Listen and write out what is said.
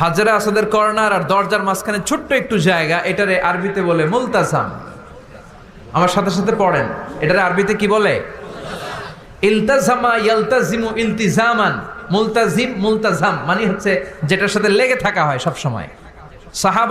হাজরা আসাদের কর্নার আর দরজার মাঝখানে ছোট্ট একটু জায়গা, এটারে আরবিতে বলে মুলতাসাম। আমার সাথে সাথে পড়েন, এটারে আরবিতে কি বলে? ইলতাজামা ইয়ালতাজিমু ইলতিজামান। মুলতাজিম, মুলতাজাম মানে হচ্ছে যেটার সাথে লেগে থাকা হয় সব সময় সাহাবা